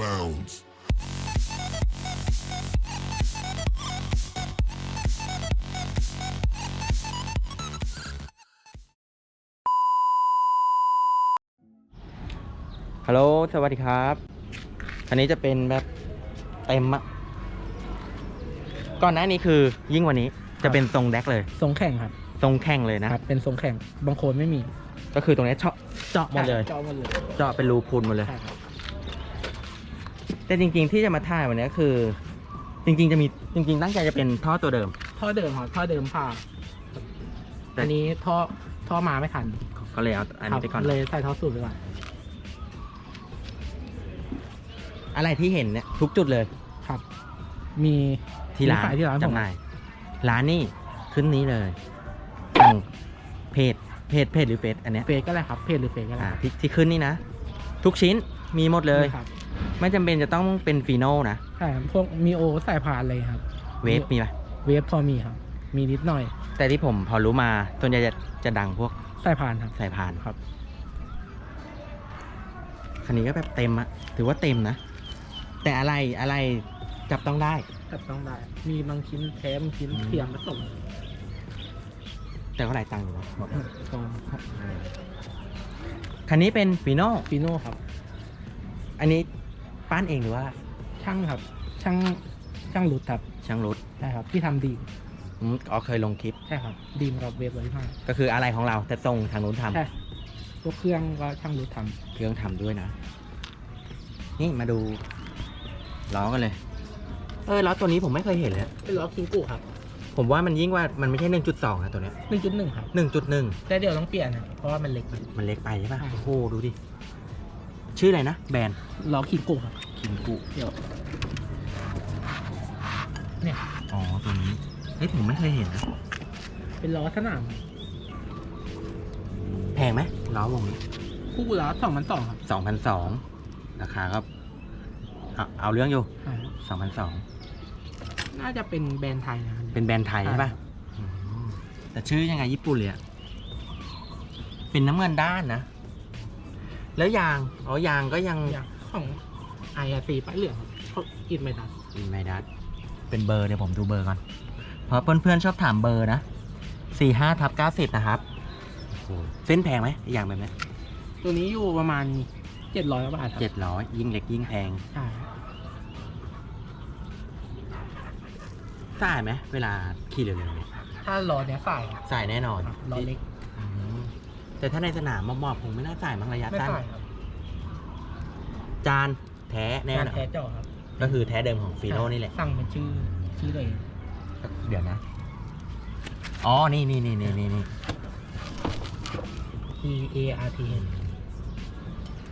bounds. ฮัลโหลสวัสดีครับ อันนี้จะเป็นแบบเต็มอะก่อนหน้านี้คือยิ่งกวันนี้จะเป็นทรงแดกเลย ทรงแข่งครับทรงแข่งเลยนะครับ เป็นทรงแข่งบางโคนไม่มี ก็คือตรงนี้เจาะเจาะหมดเลย เจาะหมดเลย เจาะเป็นรูพุนหมดเลย ใช่ครับ แต่จริง ๆ ที่จะมาถ่ายวันนี้คือ จริง ๆ จะมีจริง ๆ ตั้งใจจะเป็นท่อตัวเดิม ท่อเดิมครับท่อเดิมผ่าแต่ อันนี้ท่อท่อมาไม่ทันก็เลยเอาอันครันี้ไปก่อนเลยใส่ท่อสูตรไปก่อนอะไรที่เห็นเนี่ยทุกจุดเลยครับ มีที่ร้านมีขายที่ร้านผมจำหน่ายร้านนี่ขึ้นนี้เลยทางเพจเพจเพจหรือเฟซอันเนี้ยเฟซก็ได้ครับเพจหรือเฟซก็ได้อ่าที่ที่ขึ้นนี่นะ ทุกชิ้นมีหมดเลย นี่ครับ ไม่จำเป็นจะต้องเป็นฟีโน่นะใช่ครับพวกมีโอใส่ผ่านเลยครับ เวฟมีปะเวฟพอมีครับ มีนิดหน่อย แต่ที่ผมพอรู้มาส่วนใหญ่จะจะดังพวกใส่ผ่านครับ สายพานครับ คันนี้ก็แบบเต็มอะถือว่าเต็มนะ แต่อะไรอะไรจับต้องได้ จับต้องได้ มีบางชิ้นแท้บางชิ้นอืมเทียมผสมแต่ก็หลายตังค์อยู่นะบอกตอนคันนี้เป็นฟีโน่ฟีโน่ครับ อันนี้ ปั้นเองหรือว่า ช่างครับ ช่างช่างรุดครับช่างรถใช่ครับ ที่ทำดีมอืมอ๋อเคยลงคลิป ใช่ครับ ดีมกับเวฟร้อยห้าก็คืออะไรของเราแต่ส่งทางนู้นทำใช่พวกเครื่องก็ช่างรุดทเครื่องทำด้วยนะ นี่มาดูล้อกันเลย เออล้อตัวนี้ผมไม่เคยเห็นเลยำเป็นล้อคิงกูครับผมว่ามันยิ่งกว่ามันไม่ใช่ 1.2นะตัวเนี้ยหนึ่งจุดหนึ่งครับ 1.1 แต่เดี๋ยวต้องเปลี่ยนนะเพราะว่ามันเล็กไป มันเล็กไปใช่ป่ะ ใช่ โอ้โห ดูดิ ชื่ออะไรนะ แบรนด์ล้อคิงกูครับคิมกุเดี๋ยวเนี่ยอ๋อ ตัวนี้ เฮ้ย ผมไม่เคยเห็นนะ เป็นล้อสนามแพงไหมล้อวงนี้คู่ล้อสองพันสองครับสองพันสองราคาก็เอาเอาเรื่องอยู่ใช่สองพันสองน่าจะเป็นแบรนด์ไทยนะครับ เป็นแบรนด์ไทยใช่ป่ะอืมแต่ชื่อยังไงญี่ปุ่นเลยอะเป็นน้ำเงินด้านนะ แล้วยาง อ๋อยางก็ยังอย่างของ IRC ป้ายเหลืองครับเขาอินไม่ทันอินไมดัสเป็นเบอร์เดี๋ยวผมดูเบอร์ก่อน เพราะเพื่อนๆชอบถามเบอร์นะสี่ห้าทับเก้าสิบนะครับโอ้โหเส้นแพงไหมอย่างแบบนี้ตัวนี้อยู่ประมาณเจ็ดร้อยบาทครับเจ็ดร้อยยิ่งเล็กยิ่งแพงใช่สายไหมเวลาขี่เร็วๆเนี่ยถ้าล้อเนี้ยใส่สายแน่นอนล้อเล็กอืม แต่ถ้าในสนามมอบๆคงไม่น่าสายมั้งระยะไม่สั้น ใส่ครับจานแท้แน่นงานอนแท้เจาะครับก็คือแท้เดิมของฟีโน่นี่แหละ สั่งเป็นชื่อชื่อเลย เดี๋ยวนะ อ๋อ นี่นี่นี่นี่นี่นี่ T A R T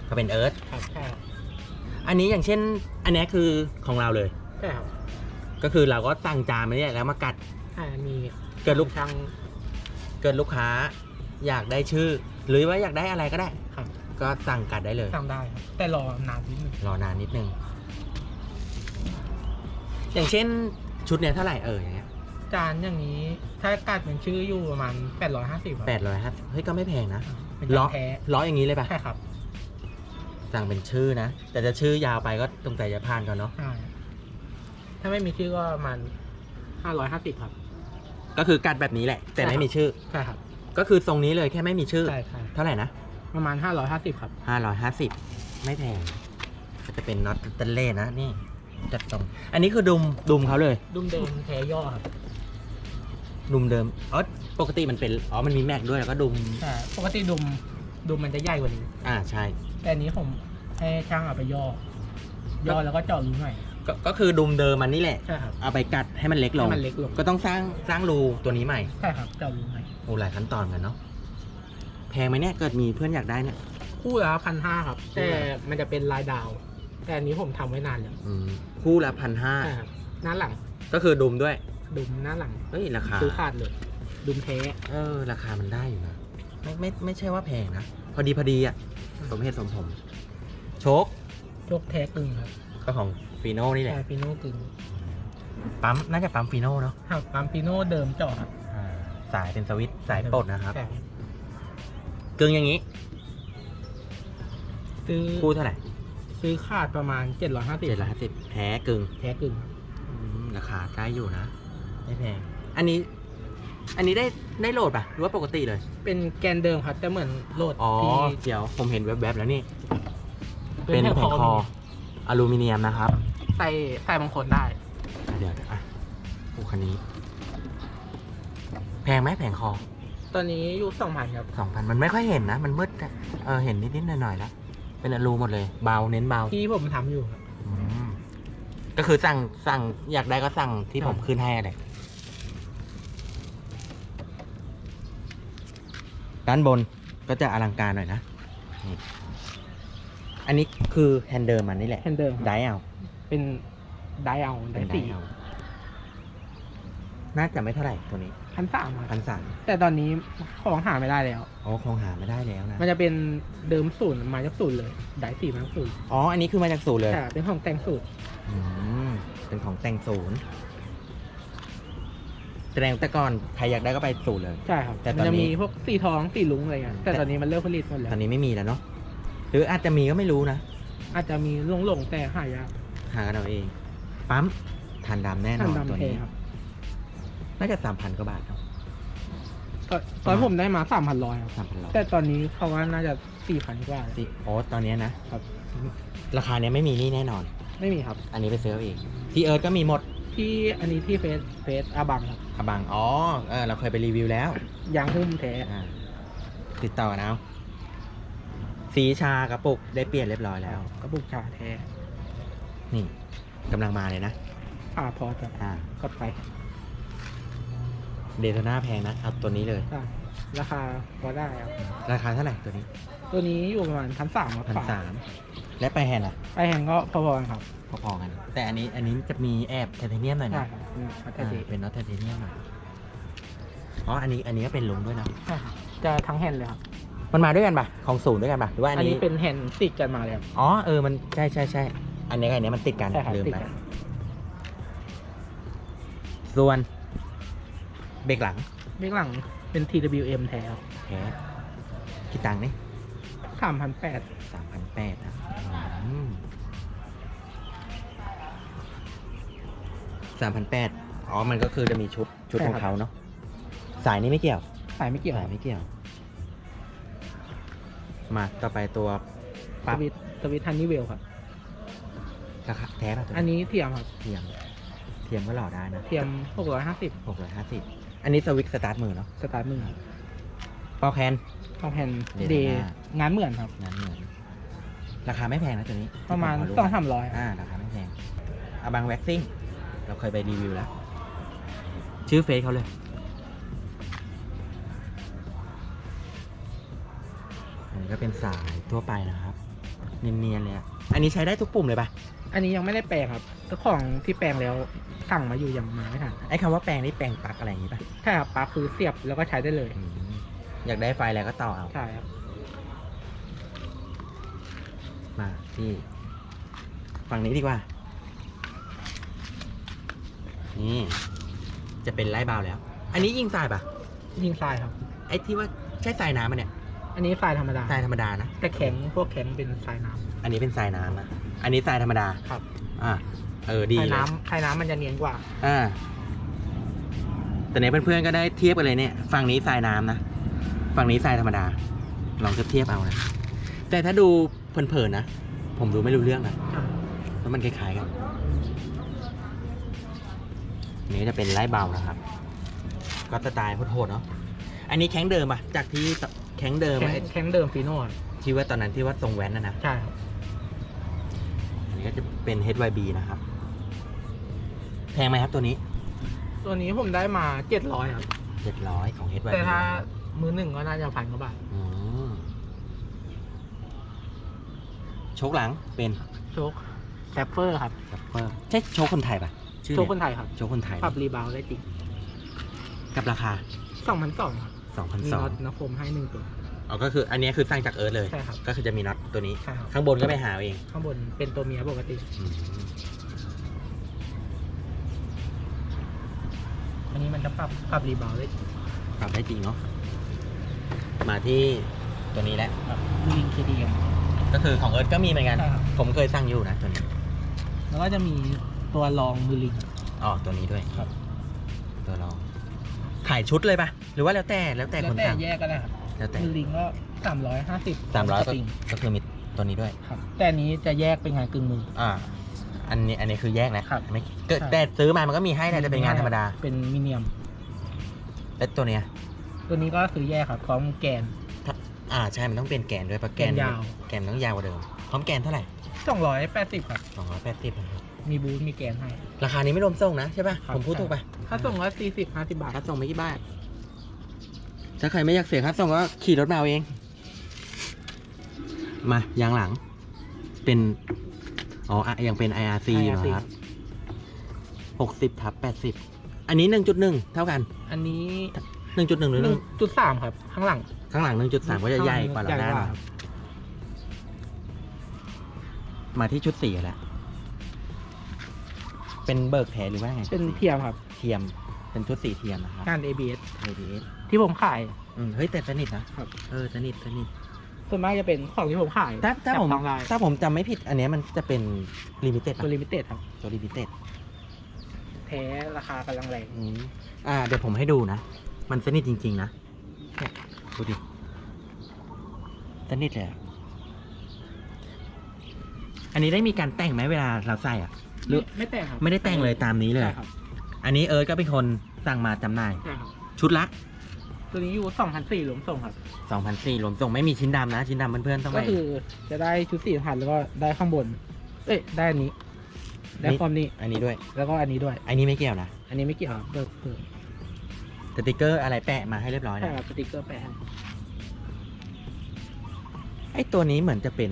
ก็เป็นเอิร์ธ ครับใช่ครับอันนี้อย่างเช่น อันนี้คือของเราเลย ใช่ครับก็คือเราก็ตั้งจานมาเนี่ยแล้วมากัดใช่มีเกิดลูกช่างเกิดลูกค้า อยากได้ชื่อ หรือว่าอยากได้อะไรก็ได้ครับ ก็สั่งกัดได้เลยสั่งได้ครับแต่รอนานนิดนึงรอนานนิดนึง อย่างเช่นชุดเนี้ยเท่าไหร่เอออย่างเงี้ยจานอย่างนี้ถ้ากัดเป็นชื่ออยู่ประมาณแปดร้อยห้าสิบแปดร้อยห้าเฮ้ยก็ไม่แพงนะเป็นล้อจานแท้ล้ออย่างนี้เลยปะใช่ครับสั่งเป็นชื่อนะ แต่จะชื่อยาวไปก็ตรงแต่จะผ่านก่อนเนาะใช่ถ้าไม่มีชื่อก็ประมาณห้าร้อยห้าสิบครับ ก็คือกัดแบบนี้แหละ แต่ไม่มีชื่อใช่ครับ ก็คือทรงนี้เลยแค่ไม่มีชื่อ ใช่ใช่เท่าไหร่นะประมาณห้าร้อยห้าสิบครับห้าร้อยห้าสิบไม่แพงก็จะเป็นน็อตเตนเล่นะนี่จัดตรงอันนี้คือดุมดุมเขาเลย ดุมเดิมแท้ย่อครับดุมเดิมอ๋อปกติมันเป็นอ๋อมันมีแม็กด้วยแล้วก็ดุมแต่ปกติดุมดุมมันจะใหญ่กว่านี้ อ่าใช่ แต่อันนี้ผมให้ช่างเอาไปย่อ ย่อแล้วก็เจาะรูหน่อย ก็ก็คือดุมเดิมมันนี่แหละ ใช่ครับ เอาไปกัดให้มันเล็กลง ให้มันเล็กลง ก็ต้องสร้างสร้างรูตัวนี้ใหม่ใช่ครับเจาะรูหน่อยโอ้หลายขั้นตอนกันเนาะแพงไหมเนี่ยเกิดมีเพื่อนอยากได้เนี่ย คู่ละพันห้าครับคู่แต่ละ มันจะเป็นลายดาว แต่อันนี้ผมทำไว้นานแล้วอืมคู่ละพันห้าใช่ครับหน้าหลังก็คือดุมด้วยดุมหน้าหลังเฮ้ยราคาซื้อขาดเลยดุมแท้ เออราคามันได้อยู่นะไม่ไม่ไม่ใช่ว่าแพงนะพอดีพอดีอะสมเหตุสมผลโชค ยกแท้กึ่งครับก็ของ ฟีโน่นี่แหละใช่ฟิโน่กึ่งปั๊มน่าจะปั๊มฟีโน่เนาะครับปั๊มฟิโน่เดิมเจาะครับอ่าสายเป็นสวิตช์สายปลดนะครับใช่กึ่งอย่างนี้ ซื้อคู่เท่าไหร่ซื้อซื้อขาดประมาณเจ็ดร้อยห้าสิบเจ็ดร้อยห้าสิบแท้กึ่งแท้กึ่งครับอืมราคาได้อยู่นะไม่แพงอันนี้ อันนี้ได้ได้โหลดป่ะ หรือว่าปกติเลย เป็นแกนเดิมครับแต่เหมือนโหลดอ๋อที่เดี๋ยวผมเห็นแวบๆแล้วนี่ เป็เป็นนแผแผ่งนคคอออลูมิเนียมนะครับ ใส่ใส่บางคนได้อะเดี๋ยวเดี๋ยวอะโอ้คันนี้ แพงไหมแผงคอตอนนี้อยู่สองพันครับ สองพันมันไม่ค่อยเห็นนะ มันมืดอะเออเห็นนิดๆหน่อยๆแล้วเป็นอลูหมดเลย เบาเน้นเบาที่ผมทำอยู่ครับ อืมก็คือสั่งสั่งอยากได้ก็สั่งที่ครับผมขึ้นให้เลยด้านบนก็จะอลังการหน่อยนะนี่อันนี้คือแฮนเดิลมันนี่แหละแคนเดิมครับ ไดเอา เป็นไดเอาไดเป็นไดสี่เอาน่าจะไม่เท่าไหร่ตัวนี้พันสามพันสามแต่ตอนนี้ของหาไม่ได้แล้ว อ๋อคงหาไม่ได้แล้วนะ มันจะเป็นเดิมศูนย์มาจากศูนย์เลยไดสี่มาจากศูนย์อ๋อ อันนี้คือมาจากศูนย์เลย แต่เป็นของแต่งศูนย์อืม เป็นของแต่งศูนย์แสดงแต่ก่อนใครอยากได้ก็ไปศูนย์เลย ใช่ครับแต่ตมัอนนนี้จะมีพวกสีทองสีลุงอะไรเงี้ยแต่แต่ตอนนี้มันเลิกผลิตหมดแล้วตอนนี้ไม่มีแล้วเนาะ หรืออาจจะมีก็ไม่รู้นะ อาจจะมีหลงๆแต่หายาก หากันเอาเอง ปั๊มทานดำแน่นทัอนนดำตัวแท้นี้ ครับน่าจะสามพันกว่าบาทเนาะตอนตอนผมได้มาสามพันร้อยครับ สามพันร้อยแต่ตอนนี้เขาว่าน่าจะสี่พันกว่าแล้วสิโอ้ตอนเนี้ยนะครับ ราคาเนี้ยไม่มีนี่แน่นอน ไม่มีครับ อันนี้ไปซื้อเอาเองที่เอิร์ธก็มีหมดที่อันนี้ที่เฟสเฟสอาบังครับอะบังอ๋อเออเราเคยไปรีวิวแล้ว ยางหุ้มแท้อ่าติดต่อกันเอาสีชากระปุกได้เปลี่ยนเรียบร้อยแล้ว กระปุกชาแท้ นี่กำลังมาเลยนะ อ่าพอจะอ่ากดไปเดโทน่าแพงนะเอาตัวนี้เลย ได้ราคาพอได้ครับ ราคาเท่าไหร่ตัวนี้ตัวนี้อยู่ประมาณพันสามครับพันสามและไปแฮนด์อะ ไปแห่งก็พอๆกันครับพอๆกัน แต่อันนี้อันนี้จะมีแอบไทเทเนียมหน่อยใช่นะครับอืมพัทอ่าเทเป็นน็อตไทเทเนียมหน่อยอ๋ออันนี้อันนี้ก็เป็นลุงด้วยนะ ใช่ครับจะทั้งแฮนด์เลยครับ มันมาด้วยกันปะของศูนย์ด้วยกันปะหรือว่าอันอันนี้นี้เป็นแฮนด์ติดกันมาเลยครับอ๋อเออมันใช่ใช่ใช่ อันนี้กับอันนี้มันติดกันใช่ครับลืมติดไปกัน ส่วนเบรกหลังเบื้องหลังเป็น TWM แท้ครับแท้กี่ตังค์นี่สามพันแปดสามพันแปดนะสามพันแปดอ๋อ มันก็คือจะมีชุดชุดของเขาเนาะสายนี้ไม่เกี่ยว สายไม่เกี่ยวสายไม่เกี่ยว มาต่อไปตัวสปั๊บวิตสวิตฮันนี่เวลครับ ราคาแท้ป่ะตัวอันนี้เทียมครับ เทียม เทียมก็หล่อได้นะเทียมหกร้อยห้าสิบหกร้อยห้าสิบอันนี้สวิกสตาร์ทมือเนาะสตาร์ทมือเป้าแคนของแฮนด์เดย์เดย์หน้างานเหมือนครับ งานเหมือน ราคาไม่แพงนะตัวนี้ ประมาณที่ผสองพสามร้อยอ่า ราคาไม่แพงอาบังแว็กซิ่ง เราเคยไปรีวิวแล้ว ชื่อเฟซเขาเลยอันนี้ก็เป็นสายทั่วไปนะครับ เนียนๆเลยอะอันนี้ใช้ได้ทุกปุ่มเลยปะ อันนี้ยังไม่ได้แปลงครับเจ้าของที่แปลงแล้วสั่งมาอยู่ยังมาไม่ทันไอ้คำว่าแปลงนี่แปลงปลั๊กอะไรอย่างงี้ปะใช่ครับปลั๊กคือเสียบแล้วก็ใช้ได้เลย อืมอยากได้ไฟอะไรก็ต่อเอา ใช่ครับ มาที่ฝั่งนี้ดีกว่า นี่ จะเป็นไล่เบาแล้ว อันนี้ยิงทรายปะยิงทรายครับ ไอ้ที่ว่าใช่ทรายน้ำมันเนี่ยอันนี้ทรายธรรมดา ทรายธรรมดานะ แต่แข็งพวกแข็งเป็นทรายน้อันนี้เป็นทรายน้ำนะ อันนี้ทรายธรรมดาำครับ อ่าเออทดีรายเลยน้ำทรายน้ำมันจะเนียนกว่า อ่าแต่เนี้ยเพื่อนๆก็ได้เทียบกันเลยเนี่ยฝั่งนี้ทรายน้ำนะฝั่งนี้ทรายธรรมดา ลองเทียบเทียบเอานะแต่ถ้าดูเพลินๆนะผมดูไม่รู้เรื่องนะแล้วมันคล้ายๆกันอันนี้จะเป็นไล่เบานะครับ ก็สไตล์โหดๆเนาะอันนี้แข้งเดิมอะจากที่แข้งเดิมแข็งอะแข็งเดิมฟีโน่ที่ว่าตอนนั้นที่ว่าทรงแว้นนะนะ ใช่ครับอันนี้ ก็จะเป็น HYB นะครับ แพงไหมครับตัวนี้ตัวนี้ผมได้มาเจ็ดร้อยครับ 700ของ HYB แต่ถ้ามือหนึ่งก็น่าจะพันกว่าบาทอืมโชคหลังเป็นโชคแซฟเฟอร์ครับซัพเปอร์ใช่โชคคนไทยปะชื่อโชเนี่คคนยไทยครับโชคคนไทยปรับรีบาวด์ได้จริงกับราคา สองพันสองครับ มีน็อต2,200 นะผมให้หนึ่งตัว อ๋อก็คืออันนี้คือสร้างจากเอิร์ธเลย ใช่ครับก็คือจะมีน็อตตัวนี้ ใช่ครับ ข้างบนก็ไปหาเอาเองข้างบนเป็นตัวเมียปกติ อืมอันนี้มันจะปรับปรับรีบาวด์ได้จริงปรับได้จริงเนาะมาที่ตัวนี้แหละครับลิงเคดีเอ็มก็คือของเอิร์ธก็มีเหมือนกัน ใช่ครับผมเคยสั่งอยู่นะตัวนี้แล้วก็จะมีตัวรองมือลิง อ๋อตัวนี้ด้วยครับ ตัวรองขายชุดเลยปะหรือว่าแล้วแต่แล้วแต่แล้วคนแต่สั่งแยกก็ได้ครับ แล้วแต่มือลิงก็สามร้อยห้าสิบสามร้อยสปริงก็คือมีตัวนี้ด้วย ครับ แต่อันนี้จะแยกเป็นงานกึ่งมือ อ่า อันนี้อันนี้คือแยกนะครับ ไม่ก็แต่ซื้อมามันก็มีให้แหละแต่เป็นงานธรรมดา เป็นมิเนียม แล้วตัวเนี้ย ตัวนี้ก็ซื้อแยกครับพร้อมแกนถ้าอ่าใช่ มันต้องเป็นแกนด้วยเพราะแกนแกนยาว แกนต้องยาวกว่าเดิม พร้อมแกนเท่าไหร่สองร้อยแปดสิบครับ สองร้อยแปดสิบมีบูธมีแกนให้ ราคานี้ไม่รวมส่งนะใช่ป่ะ ครับผมพูดถูกป่ะถ้าส่งก็สี่สิบห้าสิบบาทค่าส่งไม่กี่บาท ถ้าใครไม่อยากเสียค่าส่งก็ขี่รถมาเอาเอง มายางหลัง เป็นอ๋ออะยังเป็น IRC อยู่ IRC นะครับหกสิบทับแปดสิบอันนี้หนึ่งจุดหนึ่งเท่ากันอันนี้หนึ่งจุดหนึ่งหรือหหนึ่นึ่งงจุดสามครับ ข้างหลัง ข้างหลังหนึ่งจุดสามก็จะใหญ่กว่าหลังหน้าหน่อยครับมาที่ชุดสีกันแล้วเป็นเบิกแผลหรือว่าไงเป็นเทียมครับ เทียม เป็นชุดสีเทียมนะครับงาน ABS ABS ที่ผมขาย อืมเฮ้ยแต่สนิทนะครับเออสนิทสนิทส่วนมากจะเป็นของที่ผมขายถ้าถ้าผมจับต้องได้ถ้าผมจำไม่ผิดอันเนี้ยมันจะเป็นลิมิเต็ดตัวลิมิเต็ดครับ ตัวลิมิเต็ดแท้ราคากำลังแรงอ่า เดี๋ยวผมให้ดูนะ มันสนิทจริง ๆ นะเนี่ยดูดิสนิทเลยอะอันนี้ได้มีการแต่งไหมเวลาเราใส่อะ หรือ ไม่แต่งครับไม่ได้แต่งเลยตามนี้เลยใช่ครับอันนี้เอิร์ธก็เป็นคนสั่งมาจำหน่าย ใช่ครับชุดละ ตัวนี้อยู่สองพันสี่รวมส่งครับ 2,400รวมส่งไม่มีชิ้นดำนะ ชิ้นดำเพื่อนๆต้องก็ไปคือจะได้ชุดสี่พันแล้วก็ได้ข้างบน เอ้ยได้อันนี้ ได้ความนี้อันนี้ด้วย แล้วก็อันนี้ด้วย อันนี้ไม่เกี่ยวนะอันนี้ไม่เกี่ยวครับเบิกเบิกสติกเกอร์อะไรแปะมาให้เรียบร้อยใช่นะ ครับสติ๊กเกอร์แปะให้ไอตัวนี้เหมือนจะเป็น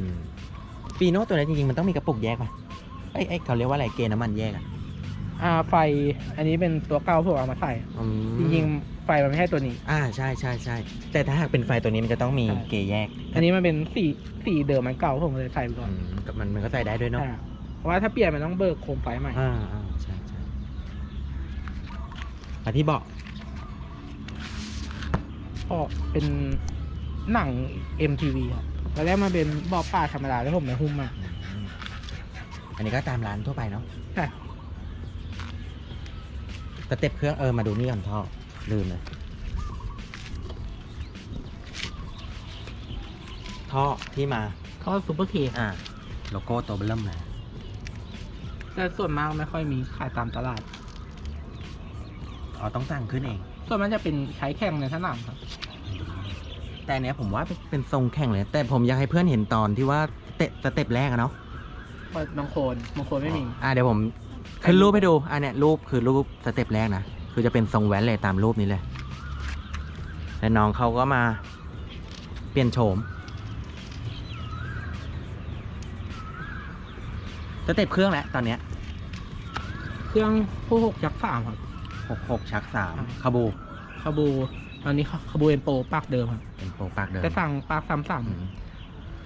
ฟีโน่ตัวนี้จริงๆ มันต้องมีกระปุกแยกป่ะไอยไอยเขาเรียกว่าอะไรเกณฑ์น้ำมันแยกอะอ่าไฟอันนี้เป็นตัวเก่าผมเอามาใส่อืมจริงๆ ไฟมันไม่ใช่ตัวนี้ อ่าใช่ใช่ใช่แต่ถ้าหากเป็นไฟตัวนี้มันจะต้องมีใช่เกยร์แยกอันนี้มันเป็นสีสีเดิมมันเก่าผมเลยใส่ไปก่อนอืมกับมันมันก็ใส่ได้ด้วยเนาะอ่าเพราะว่าถ้าเปลี่ยนมันต้องเบิกโคมไฟใหม่อ่าอ่าใช่ใช่มาที่เบาะก็เป็นหนัง MTV ครับแล้วแรกมันเป็นเบาะป้าธรรมดาแล้วผมมาหุ้มมาอืมอันนี้ก็ตามร้านทั่วไปเนาะใช่สเต็ปเครื่องเออมาดูนี่ก่อนท่อ ลืมเลยท่อที่มาเขาซูเปอร์เคอ่าโลโก้ตัวเบลเริ่มเลยแต่ส่วนมากไม่ค่อยมีขายตามตลาด อ๋อต้องสั่งขึ้นเอง ส่วนมันจะเป็นใช้แข่งในสนามครับ แต่อันเนี้ยผมว่าเป็นทรงแข่งเลย แต่ผมอยากให้เพื่อนเห็นตอนที่ว่าสเต็ปสเต็ปแรกอะเนาะบางโคนบางโคนไม่มี อ่าเดี๋ยวผมขึ้นรูปให้ดู อันเนี้ยรูปคือรูปสเต็ปแรกนะ คือจะเป็นทรงแว้นเลยตามรูปนี้เลยแล้วน้องเขาก็มาเปลี่ยนโฉมสเต็ปเครื่องแล้วตอนเนี้ยเครื่องผู้หกยักษ์สามครับหกหกชักสามอ่าคาบูคาบูอันนี้คาบูเอ็นโปรปากเดิมครับเป็นโปรปากเดิมแต่สั่งปากซ้ำสามอืม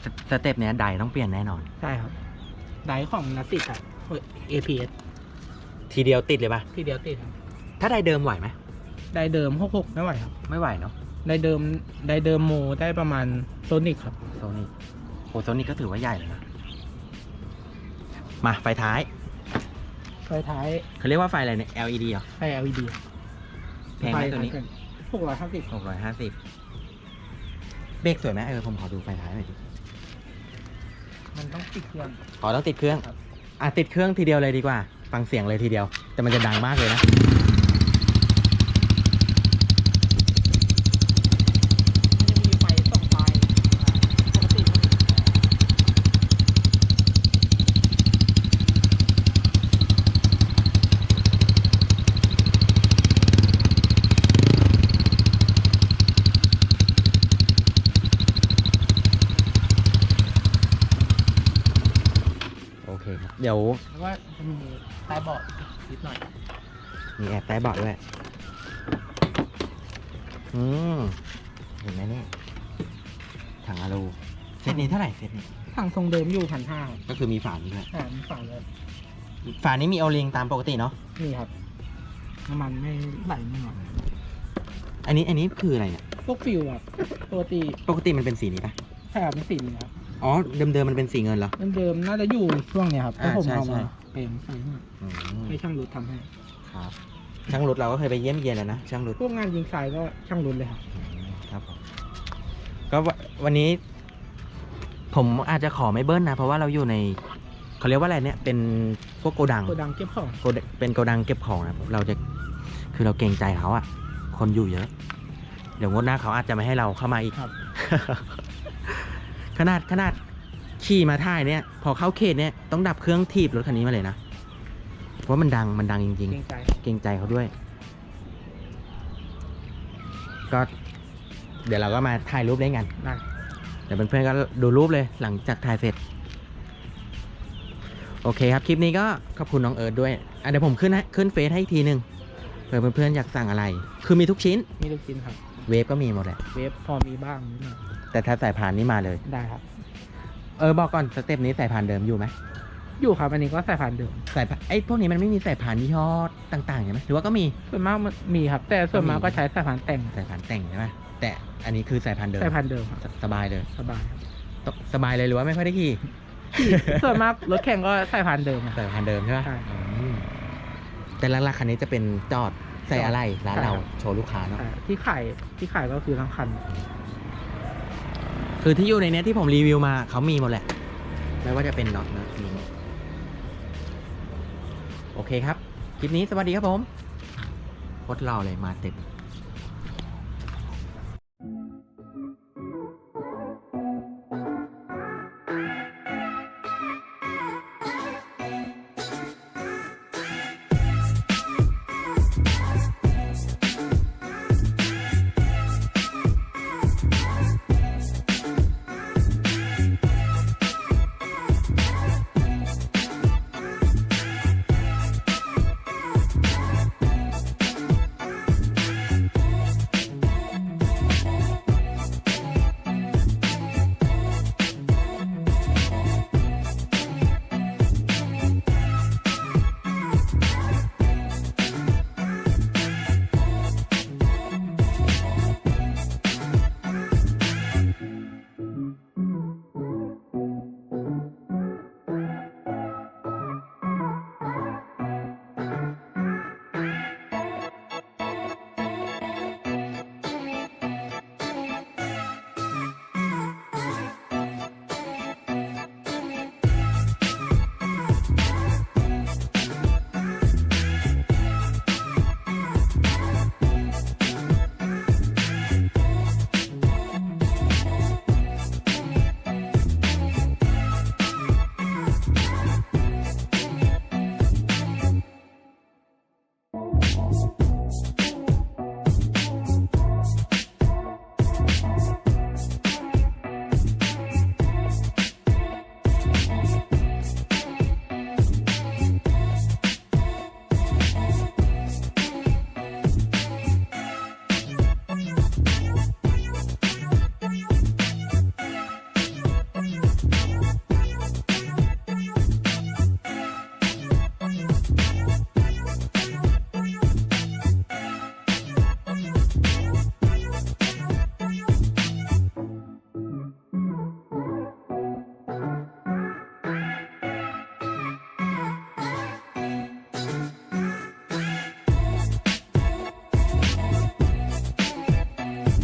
สสเต็ปเนี้ยไดต้องเปลี่ยนแน่นอน ใช่ครับ ไดของนัสติกครับเอพีเอสทีเดียวติดเลยปะที่เดียวติดครับ ถ้าไดเดิมไหวไหมไดเดิมหกหกไม่ไหวครับ ไม่ไหวเนาะไดเดิมไดเดิมโมได้ประมาณโซนิกครับ โซนี่โอ้โซนี่ก็ถือว่าใหญ่เลยนะมาไฟท้ายไฟท้ายเขาเรียกว่าไฟอะไรเนี่ย LED เหรอไฟ LED แพงไหมตัวนี้หกร้อยห้าสิบหกร้อยห้าสิบเบรกสวยไหมเออผมขอดูไฟท้ายหน่อยดิมันต้องติดเครื่องขอต้องติดเครื่องครับอะติดเครื่องทีเดียวเลยดีกว่า ฟังเสียงเลยทีเดียว แต่มันจะดังมากเลยนะ มันจะมีไฟสองไฟปกติมัน โอเคครับ เดี๋ยวแล้วก็จะมีใต้เบาะนิดหน่อยมีแอบใต้เบาะด้วยอืมเห็นไหมเนี่ยถังอะลูเซตนี้เท่าไหร่เซตนี้สั่งทรงเดิมอยู่พันห้าก็คือมีฝานี้ด้วยอ่ามีฝั่งเลยฝานี้มีโอลิงตามปกติเนาะนี่ครับน้ำมันไม่ไหลไม่หน่อยอันนี้อันนี้คืออะไรเนี่ยพวกฟิวอะปกติปกติมันเป็นสีนี้ปะใช่ครับเป็นสีนี้ครับ อ๋อเดิมๆมันเป็นสีเงินเหรอ เดิมๆน่าจะอยู่ช่วงเนี้ยครับอ่าแล้วผมใช่เอาใช่ มาเปลี่ยนใส่ให้อืมให้ช่างรุดทำให้ ครับช่างรุดเราก็เคยไปเยี่ยมเยียนแล้วนะช่างรุดพวกงานยิงทรายก็ช่างรุดเลยครับครับผมก็วะวันนี้ ผมอาจจะขอไม่เบิ้ลนะ เพราะว่าเราอยู่ในเขาเรียกว่าอะไรเนี่ย เป็นพวกโกดังโกดังเก็บของโกดเป็นโกดังเก็บของนะเราจะคือเราเกรงใจเขาอะคนอยู่เยอะ เดี๋ยวงวดหน้าเขาอาจจะไม่ให้เราเข้ามาอีก ครับ ขนาดขนาดขี่มาท่ายเนี่ย พอเข้าเขตเนี่ยต้องดับเครื่องทีบรถคันนี้มาเลยนะ เพราะว่ามันดังมันดังจริง เกรงใจ ๆ เกรงใจเขาด้วย ก็เดี๋ยวเราก็มาถ่ายรูปเล่นกัน ได้ เดี๋ยวเพื่อนๆก็ดูรูปเลยหลังจากถ่ายเสร็จ โอเคครับ คลิปนี้ก็ขอบคุณน้องเอิร์ดด้วยอะเดี๋ยวผมขึ้นให้ขึ้นเฟซให้อีกทีหนึ่งเผื่อเพื่อนๆอยากสั่งอะไร คือมีทุกชิ้น มีลูกชิ้นครับ เวฟก็มีหมดแหละ เวฟพอมีบ้างนิดหน่อย แต่ถ้าสายพานนี่มาเลย ได้ครับ เออบอกก่อนสเต็ปนี้สายพานเดิมอยู่ไหมอยู่ครับอันนี้ก็สายพันธุ์เดิมสายพานไอ้พวกนี้มันไม่มีสายพานยี่ห้อต่างๆใช่ไหมหรือว่าก็มีส่วนมากมันมีครับ แต่ส่วนมากก็มีก็ใช้สายพันธุ์แต่งสายพานแต่งใช่ไหมแต่อันนี้คือสายพานเดิมสายพันธุ์เดิมครับสสบายเลยสบายครับสบายเลยหรือว่าไม่ค่อยได้ขี่ส่วนมากรถแข่งก็สายพันธุ์เดิมครับสายพานเดิมใช่ไหมใช่อืมแต่หลักๆคันนี้จะเป็นจอดใส่อะไรร้านใช่เราครับโชว์ลูกค้าเนาะใช่ที่ขายที่ขายก็คือทั้งคัน คือที่อยู่ในเนี้ยที่ผมรีวิวมาเขามีหมดแหละ ไม่ว่าจะเป็นน็อตนะมีหมดโอเคครับ คลิปนี้สวัสดีครับผมโคตรรอเลยมาเต็ม